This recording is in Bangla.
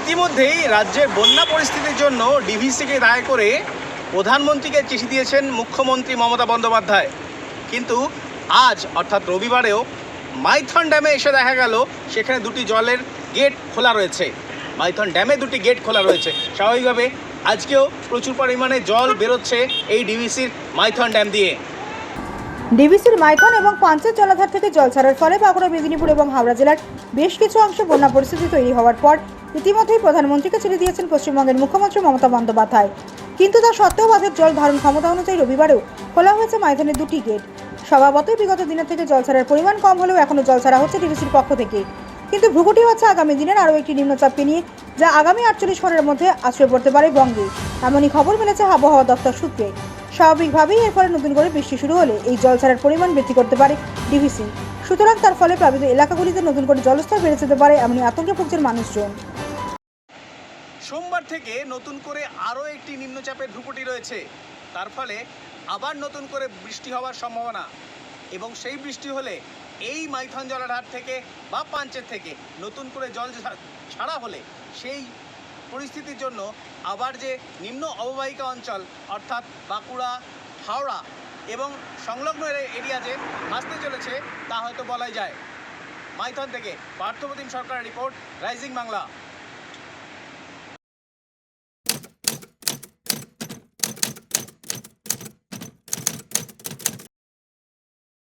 ইতিমধ্যেই রাজ্যের বন্যা পরিস্থিতির জন্য ডিভিসিকে দায় করে প্রধানমন্ত্রীকে চিঠি দিয়েছেন মুখ্যমন্ত্রী মমতা বন্দ্যোপাধ্যায়। কিন্তু আজ, অর্থাৎ রবিবারেও, মাইথন ড্যামে এসে দেখা গেল, সেখানে দুটি জলের গেট খোলা রয়েছে। মাইথন ড্যামে দুটি গেট খোলা রয়েছে। স্বাভাবিকভাবে আজকেও প্রচুর পরিমাণে জল বেরোচ্ছে এই ডিভিসির মাইথন ড্যাম দিয়ে। ডিভিসির মাইথন এবং পাঞ্চের জলাধার থেকে জল ছাড়ার ফলে বাঁকুড়া, মেদিনীপুর এবং হাওড়া জেলার বেশ কিছু অংশে বন্যা পরিস্থিতি তৈরি হওয়ার পর ইতিমধ্যেই প্রধানমন্ত্রীকে ছেড়ে দিয়েছেন পশ্চিমবঙ্গের মুখ্যমন্ত্রী মমতা বন্দ্যোপাধ্যায়। কিন্তু তা সত্ত্বেও বাঁধের জল ধারণ ক্ষমতা অনুযায়ী রবিবারেও খোলা হয়েছে মাইথনের দুটি গেট। স্বভাবতই বিগত দিনের থেকে জল ছাড়ার পরিমাণ কম হলেও এখনও জল ছাড়া হচ্ছে ডিভিসির পক্ষ থেকে। কিন্তু ভ্রুকুটি হচ্ছে আগামী দিনের আরও একটি নিম্নচাপকে নিয়ে, যা আগামী আটচল্লিশ ঘণ্টার মধ্যে আশ্রয় পড়তে পারে বঙ্গে। এমনই খবর মিলেছে আবহাওয়া দপ্তর সূত্রে। স্বাভাবিকভাবেই এর ফলে নতুন করে বৃষ্টি শুরু হলে এই জল ছাড়ার পরিমাণ বৃদ্ধি করতে পারে ডিভিসি। সুতরাং তার ফলে প্লাবিত এলাকাগুলিতে নতুন করে জলস্তর বেড়ে যেতে পারে এমনই আতঙ্কে ভুগছেন মানুষজন। সোমবার থেকে নতুন করে আরও একটি নিম্নচাপের ধ্রুপটি রয়েছে। তার ফলে আবার নতুন করে বৃষ্টি হওয়ার সম্ভাবনা। এবং সেই বৃষ্টি হলে এই মাইথন জলাধার থেকে বা পাঞ্চের থেকে নতুন করে জল ছাড়া হলে সেই পরিস্থিতির জন্য আবার যে নিম্ন অববাহিকা অঞ্চল, অর্থাৎ বাঁকুড়া, হাওড়া এবং সংলগ্ন এর- এরিয়া যে ভাসতে চলেছে, তা হয়তো বলাই যায়। মাইথন থেকে পার্থপ্রতিম সরকারের রিপোর্ট রাইজিং বাংলা।